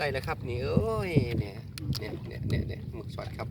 ได้แล้วครับนี่เอ้ยเนี่ยเนี่ยเนี่ยเนี่ยเนี่ยหมึกสดครับ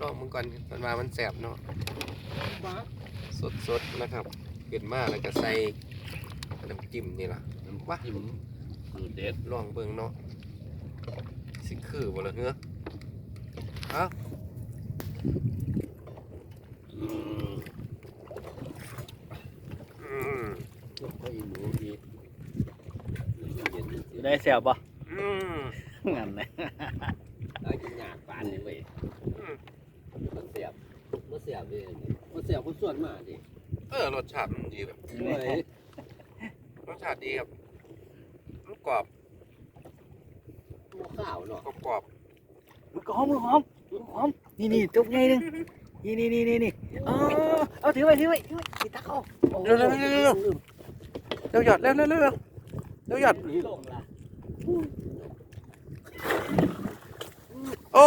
ลองมึงก่อนมันมามันแสบเนาะสดสดๆนะครับเกินมากแล้วก็ใส่น้ำจิ้มนี่ล่ะว้าจิ้มสูตรเด็ดลองเบิ่งเนาะสิคือบ่ละเนื้อเอ้าอืมก็อีหนูอีเย็นอยู่ได้แซวบ่อืม งั้นนะได้กินหยาดปานนี่เว้ยมันเสียบมันเสียบเลยมันเสียบคนส่วนมากดิเออรสชาติมันดีแบบเว้ยรสชาติดีครับมันกรอบมันข้าวเนาะกรอบกรอบมึงหอมมึงหอมมึงหอมนี่นี่จุกไงนึงนี่นี่นี่นี่นี่เอาเอาถือไว้ถือไว้ถือไว้ติดตาเขาเร็วเร็วเร็วเร็วเร็วเร็วหยอดเร็วเร็วเร็วเร็วเร็วหยอดนี่ลงละ โอ้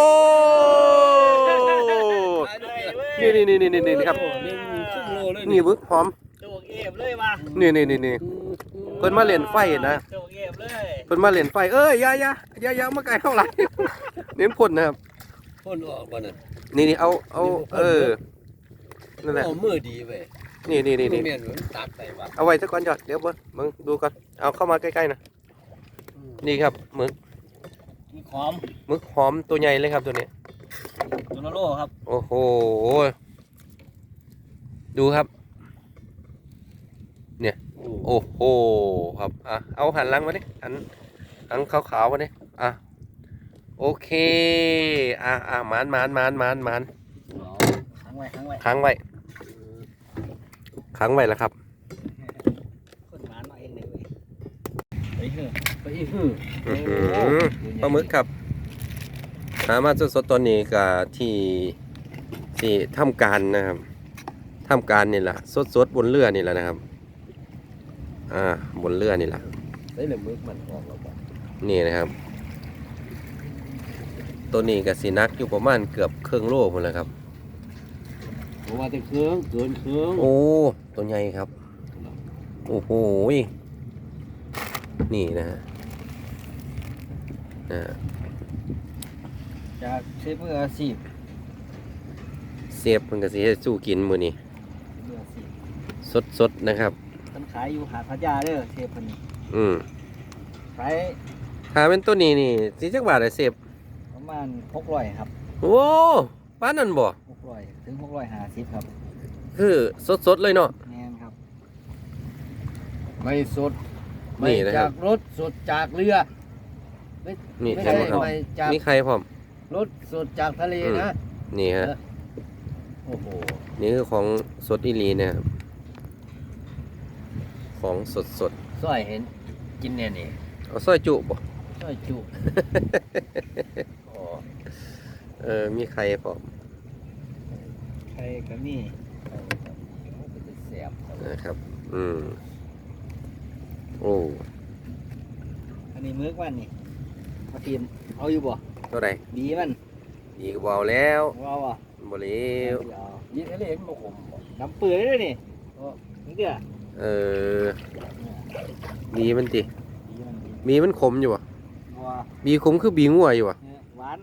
นี่นี่นี่นี่นี่นี่ครับนี่ครึ่งโลเลยนี่บึกหอมโจกเอฟเลยว่ะนี่นี่นี่นี่เพิ่นมาเล่นไฟนะโจกเอฟเลยเพิ่นมาเล่นไฟเอ้ยอยาอยาอยาอยามาไกลเท่าไหร่เน้นพ่นนะครับพ่นออกบ่น่ะนี่นี่เอาเอาเออนั่นแหละเอามือดีเว้ยนี่นี่นี่นี่แม่นมันตัดใส่ว่ะเอาไว้ซะก่อนหยอดเดี๋ยวเบิ้งมึงดูก่อนเอาเข้ามาใกล้ๆนะนี่ครับหมึก มีหอมหมึกหอมตัวใหญ่เลยครับตัวนี้ ตัวละโลครับ โอ้โห ดูครับโอ้โอ้โห ครับ อะ เอาหันหลังมาดิ หันหันขาวๆมาดิ อะ โอเค อะอะหมานหมานหมานหมานหมานขังไว้ขังไว้ค้างไว้ค้างไว้แล้วครับ คนหมานมาเองเลยเว้ย ไปเถอะไปอีหื้ออื้อหือปลาหมึกครับ หามาสดๆตอนนี้ก็ที่ที่ทำการนะครับทำการนี่แหละสดๆบนเรือนี่แหละนะครับ อ่าบนเรือนี่แหละได้เลยมึกมันออกแล้วบ่นี่นะครับ ตัวนี้ก็สีนักอยู่ประมาณเกือบครึ่งโลพุ่นแหละครับ ผมว่าแต่เครื่องเกินเครื่องโอ้ตัวใหญ่ครับ โอ้โหย นี่นะฮะนะฮะจากเชฟมืออาชีพเสียบมันก็สิให้สู้กินมือนี้มืออาชีพสดๆนะครับ มันขายอยู่หาดพัทยาเด้อเชฟคนนี้อืมขายถ้าเป็นตัวนี้นี่สิจักบาทอะเสียบประมาณหกร้อยครับโอ้ป้านนั่นบ่หกร้อยถึงหกร้อยห้าสิบครับคือสดๆเลยเนาะแน่นครับ ไม่สดนี่ ไม่นะครับจากรถสดจากเรือนี่ไม่ใช่ใช่ไหมครับ ไม่จากมีใครพร้อม รถสดจากทะเลอืม นะ นี่ฮะโอ้โหนี่คือของสดอีหลีนะครับ ของสดสดสร้อยเห็นกินเนี่ยนี่ๆเอาซอยจุบ่สร้อยจุอ๋อเออ มีใครพร้อมใครก็มีเอาครับเอาไปจะแสบเอานะครับ อืม โอ้อันนี้มึกมันนี่มาทีมเอาอยู่บ่เท่าไหร่ดีมันอีกเบาแล้วว่าบ่บ่เลี้ยวเดี๋ยวยินทะเลมันบ่ขมบ่น้ำเปื่อยด้วยนี่โอ้นี่เด้อเออบีมันติดีมันดีบีมันขมอยู่อะบัวบีขมคือบีงัวอยู่อะเนี่ยหวาน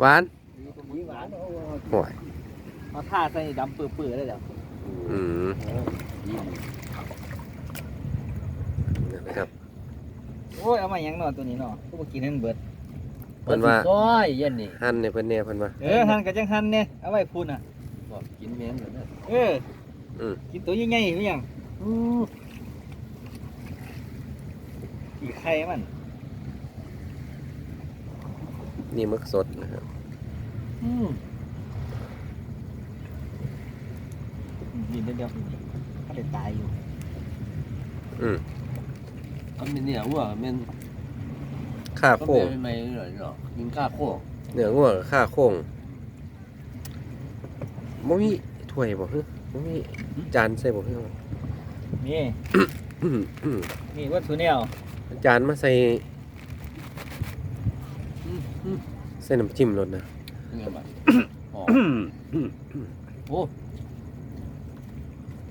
หวานดีกว่าดีหวานโอ้ยเอาท่าใส่ดำเปื่อยๆเลยเดี๋ยวอืมยิ นนะครับ โอ้ยเอามาหยังหนอนตัวนี้เนาะกูมากินให้มันเบิดเพิ่นว่าซอยเย็นนี่หั่นเนี่ยเพิ่นเนี่ยเพิ่นว่า เออหั่นกับจังหั่นเนี่ยเอาไว้พูนอะ บอกกินแม่นเหมือนกันเอออืมกินตัวใหญ่ๆหรือยังอีไข่มันนี่หมึกสดนะครับอืมอืมกินเดียวๆเขาเลยตายอยู่อืม มันเป็นเนี่ยว่ามันข้าก็โค้งเป็นไม่หน่อยเนาะกินข้าโค้งเนื้องัวกับข้าโค้งบ่มีถ้วยบ่ฮึบ่มีจานใส่บ่ฮึนี่อืมอืมนี่วัตถุแนวจานมาใส่ใส่น้ำจิ้มรสนะเป็นไงบ้างอ๋อโอ้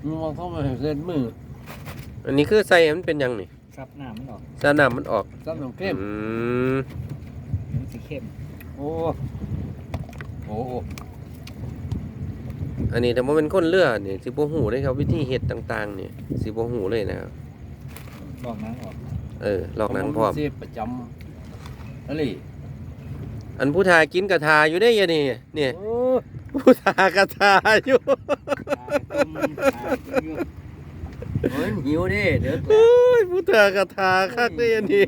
มึงมองเข้ามาเห็นเส้นมืออันนี้คือใส่ให้มันเป็นหยังนี่ ซับน้ำมันออกสนามมันออกซ้ำน้ำเข้มอืมมันสีเข้ม โอ้โอ้โหอันนี้แต่ว่าเป็นคนเรือนี่สิบ่ฮู้เลยครับ วิธีเฮ็ดต่างๆนี่สิบ่ฮู้เลยนะครับบอกน้ำออกเออลอกหนังพร้อม เสียประจำอะไรอันผู้ทากินกระทาอยู่ได้ยังนี่เนี่ยโอ้ผู้ทากระทาอยู่ต้มขาอ ยู่โหหิวดิเด้อโอ้ยผู้ทากระทาคักได้ยังนี่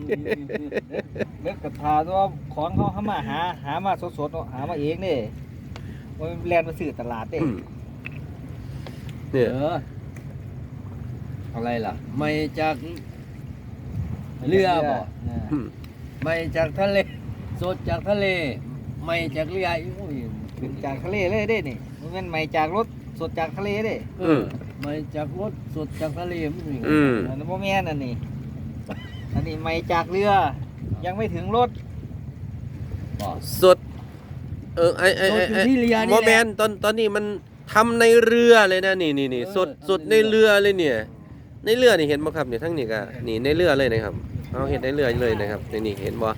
เล็กกับทาตัวของเขาหามาหาหามาสดๆเนาะหามาเองนี่มันแลนมาซื้อตลาดเด้อืมเนี่ย เอออะไรล่ะ ไม่จากเรือบ่อืมไม่จากทะเล สดจากทะเล ไม่จากเรือโอ้ยเป็นจากทะเลเลยเด้นี่มันเป็นใหม่จากรถสดจากทะเลเด้ เออ ไม่จากรถสดจากทะเลมันเป็นยังไงอืม อันนี้โมแม่นอันนี้ อันนี้ใหม่จากเรือ ยังไม่ถึงรถบ่สด เออไอไอสดไออยู่ไอที่เรือนี่โมแหแมละนตอนตอนนี้มันทำในเรือเลยนะนี่นี่นี่เออสดทำสดในในเรืเรืออเลยเนี่ย ในเรือนี่เห็นบ่ครับเนี่ยทั้งนี้ก็นี่ในเรือเลยนะครับเอาเห็นในเรือเลยนะครับนี่นี่เห็นบ่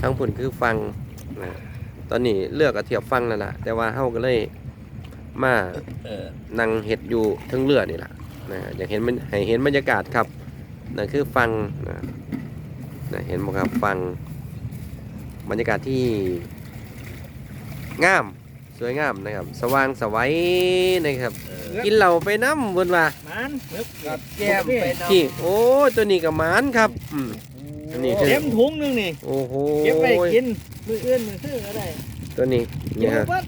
ทั้งผุนคือฟังนะตอนนี้เรือก็เทียบฟังนั่นแหละแต่ว่าเฮาก็เลย มาเออนั่งเห็ดอยู่เทั้งเรือนี่แหละนะอยากเห็นมันให้เห็นบรรยากาศครับนั่นคือฟังนะนะเห็นบ่ครับฟังบรรยากาศที่งามสวยงามนะครับ สว่างสวัยนะครับเออกินเหล้าไปน้ำบนว่ามันมึกกับแก้มไปนำที่โอ้ตัวนี้กับหมานครับอืมอันนี้คือเต็มถุงหนึงนี่โอ้โหเก็บไปกินมืออื่นมือซื้อก็ได้ตัวนี้เนี่ยฮะเบิด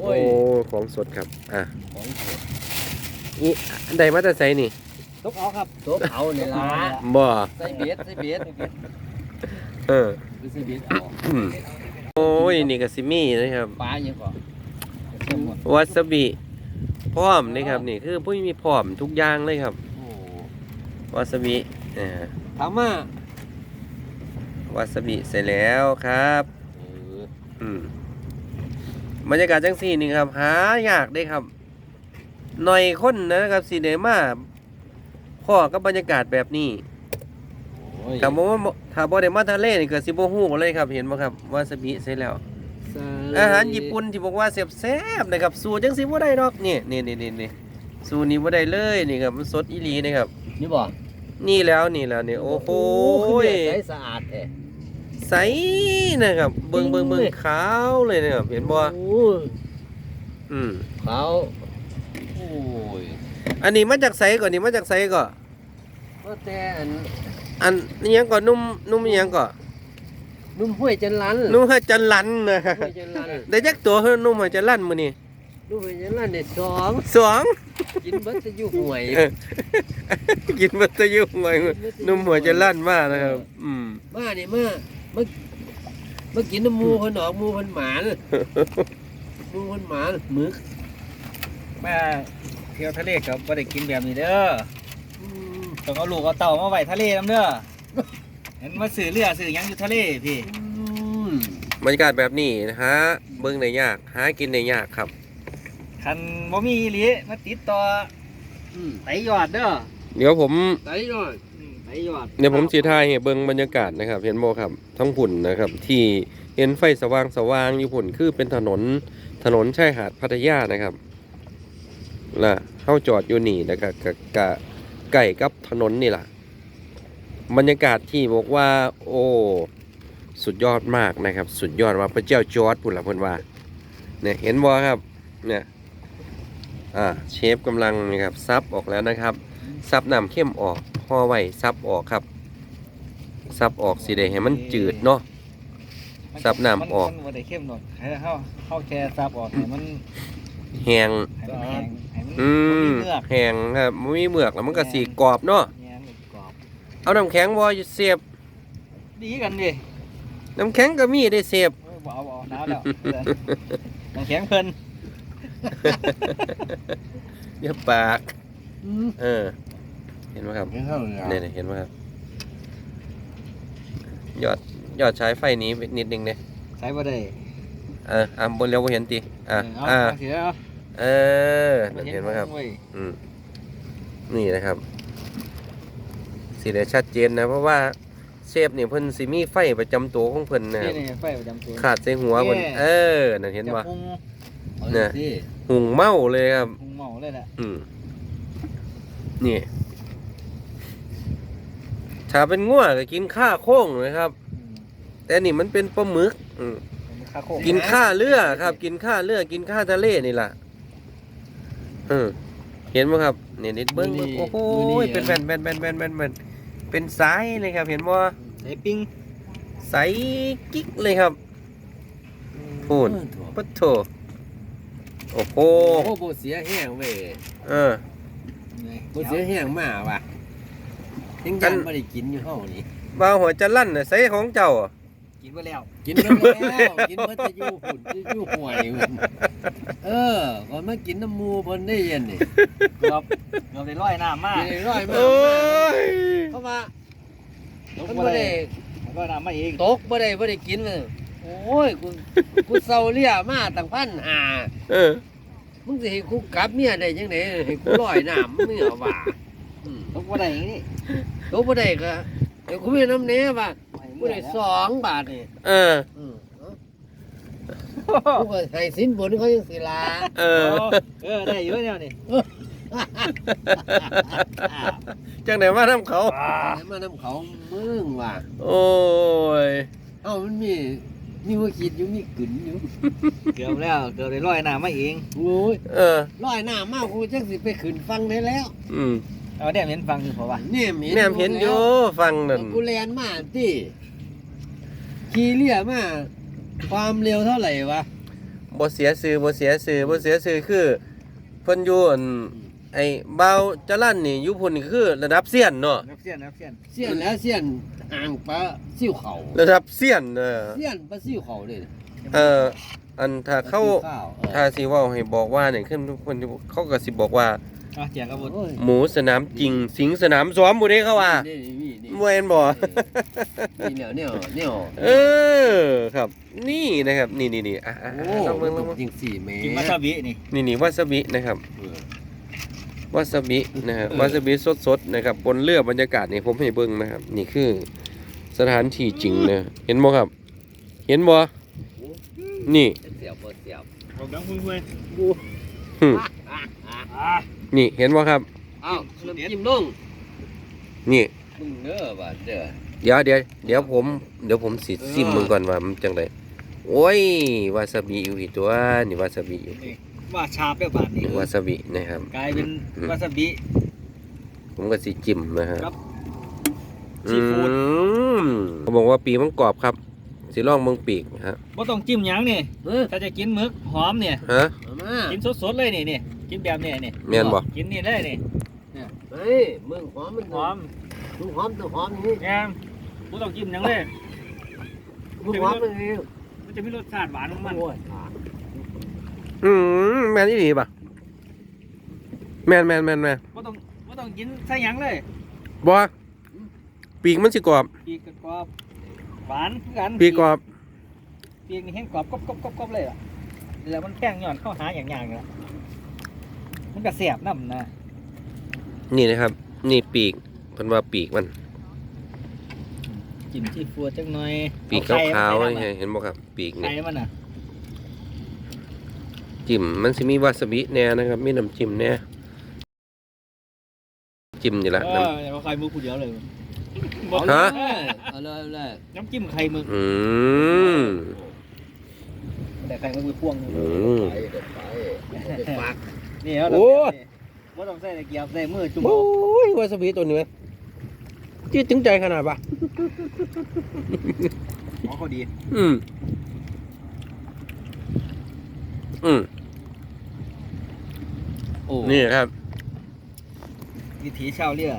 โอ้โอ้ยของสดครับอะของสดอีอันใดมาแต่ใส่นี่ตกเอาครับโต๊ะเอาเนี่ยล่ะบ่ใส่เบียดใส่เบียดเออหรือใส่เบียดเอาอืมโอ้ยนี่ก็สิมีนะครับปลายังก่อนเต็มหมดวาซาบิพร้อมนี่ครับนี่คือผู้มีพร้อมทุกอย่างเลยครับโอ้วาซาบิอ่าถามว่าวาซาบิเสร็จแล้วครับเอออืม บรรยากาศจังสี่นี่ครับ หายากได้ครับหน่อยคนนะครับสีเดมาพ่อกับบรรยากาศแบบนี้โอ้ยถ้าบ่ว่าถ้าบ่ได้มาทะเลนี่ก็สิบ่ฮู้เลยครับ เห็นบ่ครับวาซาบิเสร็จแล้ว อาหารญี่ปุ่นที่บอกว่าแซ่บๆนะครับ สูตรจังสิบ่ได้ดอกนี่นี่นี่นี่นี่สูตรนี้บ่ได้เลยนี่ครับมันสดอีหลีนะครับ นี่บ่นี่แล้วนี่แล้วนี่โอ้โหคือเบียดใสสะอาดแท้ ใสนะครับเบิ่งเบิ่งเบิ่งจริงเลยขาวเลยนะครับเห็นบ่โอ้ยอืมเขาโอ้ยอันนี้มาจากไสก่อนนี่มาจากไสก่อนก็แต่อันอันนี้ยังก่อนนุ่มนุ่มอิหยังก่อนนุ่มห้วยจันลันนุ่มให้จันลันนะห้วยจันลันได้จักตัวเฮ้ยนุ่มให้จันลันมื้อนี้นุ่มห้วยจันลันเนี่ยสองสองกินเบิดจะอยู่ห่วยเออกินบ่ตะยุ่งไว้นุ่มหัวจันลันมากนะครับ อืมมานี่มา มามากินน้ำหมูเพิ่นออกหมูเพิ่นหมานหมูเพิ่นหมานหมึกมาเที่ยวทะเลกับบ่ได้กินแบบนี้เด้ออืมต้องเอาลูกเอาเต่ามาไว้ทะเลน้ำเด้อเห็นมาซื้อเรือซื้อหยังอยู่ทะเลพี่อืมบรรยากาศแบบนี้นะฮะเบิ่งได้ยาก หากินได้ยากครับ คันบ่มีอีหลีมาติดต่ออืมไตยอดเด้อเดี๋ยวผม ไตหน่อยอืมไตยอด เดี๋ยวผมสีทายให้เบิ่งบรรยากาศนะครับ เห็นบ่ครับทั้งผุ่นนะครับ ที่เห็นไฟสว่างสว่างอยู่ผุ่นคือเป็นถนนถนนชายหาดพัทยานะครับล่ะเข้าจอดอยู่นี่นะครับกะกะใกล้กับถนนนี่ล่ะบรรยากาศที่บอกว่า โอ้สุดยอดมากนะครับ สุดยอดว่าพระเจ้าจอร์ดพุ่นละเพิ่นว่า เนี่ยเห็นบ่ครับ เนี่ยอ่าเชฟกำลังนะครับซับออกแล้วนะครับซับน้ำเข้มออก ห่อไว้ซับออกครับซับออกสิได้ให้มันจืดเนาะ ซับน้ำออก มันบ่ได้เข้มหรอกให้เฮาเฮาแค่ซับออกให้มันแห้งให้มันแห้งให้มันอืมบ่มีเมือกแห้งครับบ่มีเมือกแล้วมันก็สีกรอบเนาะแห้งกรอบเอาน้ำแข็งบ่เสียบดีกันดิน้ำแข็งก็มีได้เสียบเอ้ยบ่เอาบ่เอาหนาวแล้วน้ำแข็งเพิ่นอย่าปากอืมเออ เห็นไหมครับไม่เข้าเลยเนี่ยๆเห็นไหมครับยอดยอดใช้ไฟนี้นิดนึงเนี่ยใช้บ่ได้เอออะบนเร็วบ่เห็นติอะเอาอะเสียเอาเออนั่นเห็นไหมครับเว้ยอืมนี่นะครับสิได้ชัดเจนนะเพราะว่าเชฟนี่เพิ่นสิมีไฟประจำตัวของเพิ่นนะคนี่รับนี่ไฟประจำตัวขาดใส่หัวเพิ่นแย่เออนั่นเห็นบ่จะพุงเอาเนี่ยสิหุงเมาเลยครับพุงเมาเลยแหละอืมนี่ ถ้าเป็นงัวก็กินข้าโค้งนะครับอืมแต่นี่มันเป็นปลาหมึกอืมมันคาโคกกินข้าเรือครับ กินข้าเรือกินข้าทะเลนี่ล่ะเออเห็นไหมครับเนี่ยนิดเบิ้งเบิ่งโอ้โหเป็นแบนแบนแบนแบนแบนแบนเป็นสายเลยครับ เห็นบ่ไอ้ปิ้งใสกิ๊กเลยครับพูดปัทโถโอ้โหโอ้โหบ่เสียแห้งเว้ยเออบ่เสียแห้งมาว่ะ ยังอัยันนบ่ได้กินอยู่เฮานี่บ่าวหัวจะลั่นน่ะใส่ของเจ้าอะกินไปแล้ว กินมาแล้วกินมาจะอยู่หุ่นจะอยู่ห่วยมันเออก่อนมากินน้ำหมูเพิ่นได้เย็นนี่เกือบเกือบได้ร้อยน้ำมากกินได้ร้อยมากโอ้ยเพราะว่าตกมันบ่บ่ได้ได้ร้อยน้ำมาเองตกบ่ได้บ่ได้กินเลยโอ้ยกูกูเซาเลียมาตั้งพันหาเออมึงสิให้กูกลับเมียได้จังไดให้กูลอยน้ำมึงเอาว่าอืม ตกบ่ได้อย่างนี้ตกบ่ได้ก็เดี๋ยวกูมีน้ำเนี้ยว่ากูได้สองบาทนี่เอออืมกูก็ให้สินบนเขายังสิลาเออ เออได้อยู่เนี่ยนี่จังไหนมาทำเขาให้มาน้ำเขามึงว่าโอ้ยเอ้ามันมีมีหัวคิดอยู่มีกึนอยู่เกือบแล้วเกือบได้ร้อยน้ำมาเองโอ้ยเออลอยน้ำมากูจังสิไปขึ้นฟังได้แล้ว อืม เอาเนี่ยเห็นฟังอยู่เพราะว่าเนี่ยแนมเห็นอยู่ฟังนั่นกูแลนมาติขี่เรือมาความเร็วเท่าไหร่วะบ่เสียซื้อบ่เสียซื้อบ่เสียซื้อคือเพิ่นอยู่อันไอ้เบาจะลั่นนี่อยู่พุ่นนี่คือระดับเซียนเนาะนับเสียนนับเสียนเสี้ยนแล้วเสี้ยนห่างปลาซิ่วเขาระดับเซียนเออเสี้ยนปลาซิ่วเขาเลยเอออันถ้าเข้าปลซิ่วขวถ้าสิเว้าให้บอกว่าเนี่ยขึ้นทุกคนเขาก็สิบอกว่า อะแจกกระบวนโอ้ยหมูสนามจริง สิงสนามซ้อมบ่ได้เขาว่านี่นี่นี่บ่เห็นบ่นี่เนี่ยเนี่ยเนี่ยเออครับ นี่นะครับ นี่นี่นี่อะอะโอ้อะลองมัเบิ่นงลองต้อเบิ่งงจริงสี่เมตรกินมาซาบินี่นี่นี่วาซาบินะครับเออวาซาบินะครับวาซาบิสดๆนะครับบนเรือบรรยากาศนี่ผมให้เบิ่งนะครับ นี่คือ สถานที่จริงนะเห็นบ่ครับ เห็นบ่นี่เสียบบ่เสียบผมดังคุยคุยหึอะอะอะ นี่เห็นบ่ครับเอ้าน้ำจิ้มลงนี่ มึงเด้อบ่าเด้อเดี๋ยวเดี๋ยวเดี๋ยวผมเดี๋ยวผมสิซิมมึงก่อนว่ามันจังไดโอ้ยวาซาบิอยู่อีกตัวนี่วาซาบิอยู่ว่าชาเปรี้ยวบาทนี่วาซาบินะครับกลายเป็นอืมวาซาบิผมก็สิจิ้มนะครับครับอืซีฟู้ดมเขาบอกว่าปีกมันกรอบครับสิลองเบิ่งปีกนะฮะบ่ต้องจิ้มหยังนี่เออถ้าจะกินหมึกหอมเนี่ยฮะเอามากินสดๆเลยนี่นี่ กินแบบเนี้นี่แม่นบ่ กินนี่เลยนี่เฮ้ยมึงหอมมันหอมมึงหอมตัวหอมนี่งามบ่ต้องจิ้มหยังเลย มึงหอมมันนี่มันจะมีรสชาติหวานของมันโอ้ยอืมแม่นอีหลีป่ะแม่นแม่นแม่นแม่นบ่ต้องบ่ต้องกินใส่หยังเลยบ่ปีกมันสิกรอบปีกกรอบหวานคือกันปีกกรอบปีกนี่แห้งกรอบกรอบกรอบกรอบกรอบเลยอะแล้วมันแป้งหย่อนเข้าหาอย่างอย่างๆแล้ว มันก็เสียบน้ำนะนี่นะครับ นี่ปีกเพิ่นว่าปีกมัน จิ้มที่ฟัวจังหน่อยปีกเอไข่ขาวๆมันี่ใส่เห็นบ่ครับ ปีกน้ำอะนี่ไข่มันอะจิ้มมันสิมีวาซาบิแน่นะครับ มีน้ำจิ้มแน่จิ้มนี่ละเอน้อเอาไข่มือผู้เดียวเลยเอาเลยเอาเลยเอาเลยน้ำจิ้มไข่มึกำอืม แต่ไข่มือพ่วงนี่อืม ไปเดี๋ยวไปเอาไปฝาก นี่เอาโอ้ว่าต้องใส่ตะเกียบใส่มือจุ่มโอ้ยวาซาบิตัวนี้ไหมจี้ถึงใจขนาดปะหมอเขาดี อืม อืมโอ้นี่ครับ วิถีชาวเรือ